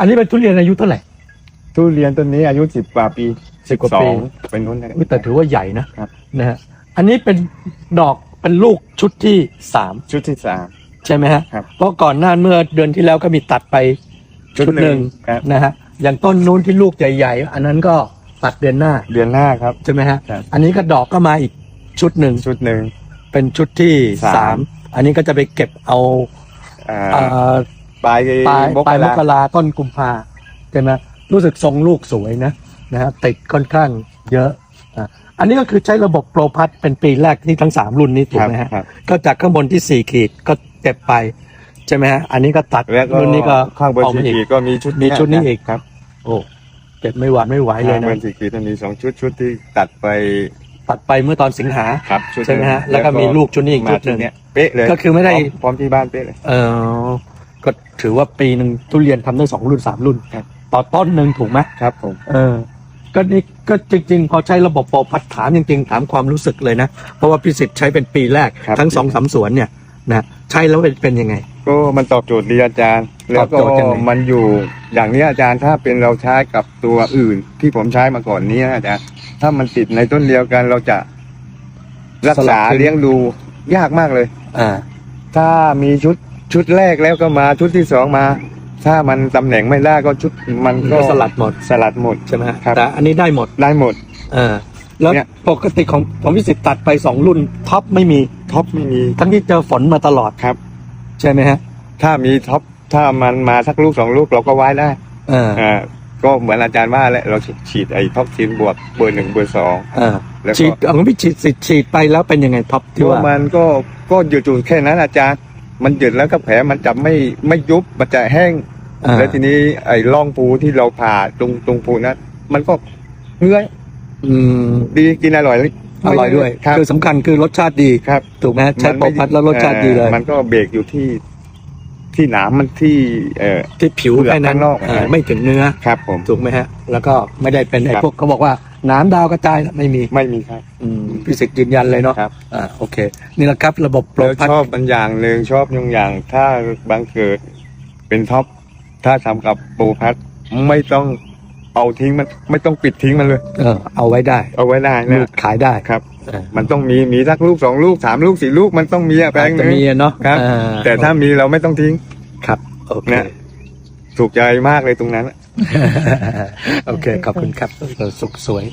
อันนี้เป็นทุเรียนอายุเท่าไหร่ ทุเรียนต้นนี้อายุสิบกว่าปีสิบกว่าปี 12เป็นนู้นนะ อุ๊ยแต่ถือว่าใหญ่นะครับ นะฮะอันนี้เป็นดอกเป็นลูกชุดที่สามชุดที่สาม ใช่ไหมฮะครับ เพราะก่อนหน้าเมื่อเดือนที่แล้วก็มีตัดไปชุดหนึ่งครับ นะฮะอย่างต้นนู้นที่ลูกใหญ่ ๆ อันนั้นก็ตัดเดือนหน้าเดือนหน้าครับ ใช่ไหมฮะครับ อันนี้ก็ดอกก็มาอีกชุดหนึ่งชุดหนึ่ง เป็นชุดที่สาม สามอันนี้ก็จะไปเก็บเอาอ่า เอ่อ ปลายปลายมกปลายมรากราต้นกุมภาใช่ไหมรู้สึกทรงลูกสวยนะนะฮะติดค่อนข้างเยอะอะอันนี้ก็คือใช้ระบบโปรพัทเป็นปีแรกที่ทั้งสามรุ่นนี้ถูกไหมฮะครับ ก็จากข้างบนที่สี่ขีดก็เก็บไป ใช่ไหมฮะ อันนี้ก็ตัดแล้วก็รุ่นนี้ก็ข้างบนออกสี่มาอีกขีดก็มีชุดมีชุดนี้อีกครับโอ้เก็บไม่หวานไม่ไหวเลยข้างบนะนสี่ขีดมันมีสองชุดชุดที่ตัดไปตัดไปเมื่อตอนสิงหา ครับชุดใช่ไหมฮะแล้วก็มีลูกชุดนี้อีกชุดหนึ่ง มาเนี้ยเป๊ะเลยก็คือไม่ได้ พร้พร้อมที่บ้านเป๊ะเลย เออ ก็ถือว่าปีหนึ่งทุเรียนทำได้สองรุ่นสามรุ่นครับต่อต้นหนึ่งถูกไหมครับผม เออ ก็นี่ก็จริง ๆ พอใช้ระบบโปรพัดถามจริง ๆ ถามความรู้สึกเลยนะ เพราะว่าพิสิทธิ์ใช้เป็นปีแรก ครับ ทั้งสองสามสวนเนี่ยนะใช้แล้วเป็นเป็นยังไง ก็มันตอบโจทย์ดีอาจารย์ แล้วตก็อบโจทย์ยังไง มันอยู่อย่างนี้อาจารย์ถ้าเป็นเราใช้กับตัวอื่น ที่ผมใช้มาก่อนนี้นะอาจารย์ถ้ามันติดในต้นเดียวกันเราจะรักษาเลี้ยงดูยากมากเลย อ่า ถ้ามีชุด ชุดแรกแล้วก็มาชุดที่สองมา ถ้ามันตำแหน่งไม่ได้ก็ชุดมันก็ก็สลัดหมดสลัดหมด ใช่ไหมฮะครับ แต่อันนี้ได้หมดได้หมด เออแล้วเนี่ย ปกติของของพิสิทธิ์ตัดไปสองรุ่นท็อปไม่มีท็อปไม่มีทั้งที่เจอฝนมาตลอดครับ ใช่ไหมฮะถ้ามีท็อปถ้ามันมาสักลูกสองลูกเราก็ไว้ได้เอออ่าก็เหมือนอาจารย์ว่าแหละเราฉีดไอ้ท็อปทีนบวกเบอร์หนึ่งเบอร์สอง เออแล้วก็ ฉีดเอาของพี่ฉีดฉีดฉีดไปแล้วเป็นยังไงท็อปที่ก็ว่ามันก็ก็หยุดอยู่แค่นั้นอาจารย์ มันหยุดแล้วก็แผลมันจะไม่ไม่ยุบมันจะแห้ง อ่า แล้วทีนี้ไอ้ร่องปูที่เราผ่าตรงตรงปูนั้นมันก็เนื้อยอืมดีกินอร่อยอร่อยด้วย ครับคือสำคัญคือรสชาติดี ครับถูกไหมฮะใช้มันโปรไม่พัดแล้วรสชาติดีเลยอ่อมันก็เบรกอยู่ที่ ที่หนามมันที่เออที่ผิวเปลือกแค่นั้นข้างนอกเออไม่ถึงเนื้อครับผม ถูกไหมฮะ แล้วก็ไม่ได้เป็นไอ้ครับ พวกเขาบอกว่าน้ำดาวกระจายไม่มีไม่มีครับ อืมพิสิทธิ์ยืนยันเลยเนาะครับ อ่าโอเค นี่แหละครับระบบโปรแล้วพัดชอบบางอย่างหนึ่งชอบบางอย่าง ถ้าบางเกิดเป็นท็อปถ้าทำกับปูพัดไม่ต้องเอาทิ้งมันไม่ต้องปิดทิ้งมันเลย เออเอาไว้ได้เอาไว้ได้ลูนะกขายได้ ครับเออ มันต้องมีมีสักลูกสองลูกสามลูกสี่ลูกมันต้องมีอะแปลอาจงหจะนึงมีอะเนาะครับ อ่แต่ถ้ามีเราไม่ต้องทิ้ง ครับโอเคเนี่ยถูกใจมากเลยตรงนั้น โอเค ขอบคุณครับ สุขสวย